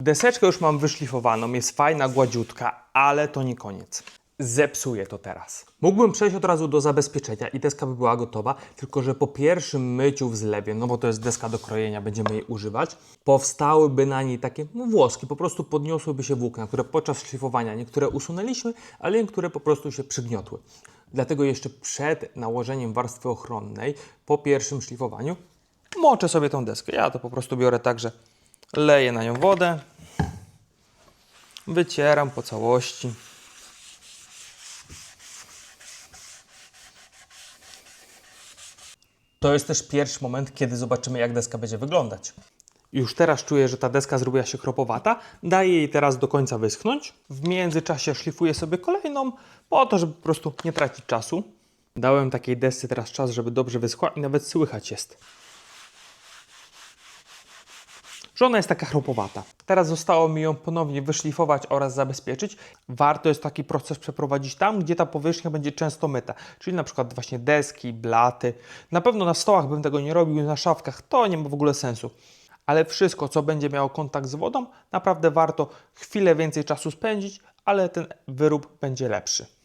Deseczkę już mam wyszlifowaną, jest fajna, gładziutka, ale to nie koniec. Zepsuję to teraz. Mógłbym przejść od razu do zabezpieczenia i deska by była gotowa, tylko że po pierwszym myciu w zlewie, no bo to jest deska do krojenia, będziemy jej używać, powstałyby na niej takie no, włoski, po prostu podniosłyby się włókna, które podczas szlifowania niektóre usunęliśmy, ale niektóre po prostu się przygniotły. Dlatego jeszcze przed nałożeniem warstwy ochronnej, po pierwszym szlifowaniu, moczę sobie tą deskę. Ja to po prostu biorę tak, że leję na nią wodę, wycieram po całości. To jest też pierwszy moment, kiedy zobaczymy, jak deska będzie wyglądać. Już teraz czuję, że ta deska zrobiła się kropowata. Daję jej teraz do końca wyschnąć. W międzyczasie szlifuję sobie kolejną, po to, żeby po prostu nie tracić czasu. Dałem takiej desce teraz czas, żeby dobrze wyschła i nawet słychać jest, że ona jest taka chropowata. Teraz zostało mi ją ponownie wyszlifować oraz zabezpieczyć. Warto jest taki proces przeprowadzić tam, gdzie ta powierzchnia będzie często myta, czyli na przykład właśnie deski, blaty. Na pewno na stołach bym tego nie robił, na szafkach to nie ma w ogóle sensu. Ale wszystko, co będzie miało kontakt z wodą, naprawdę warto chwilę więcej czasu spędzić, ale ten wyrób będzie lepszy.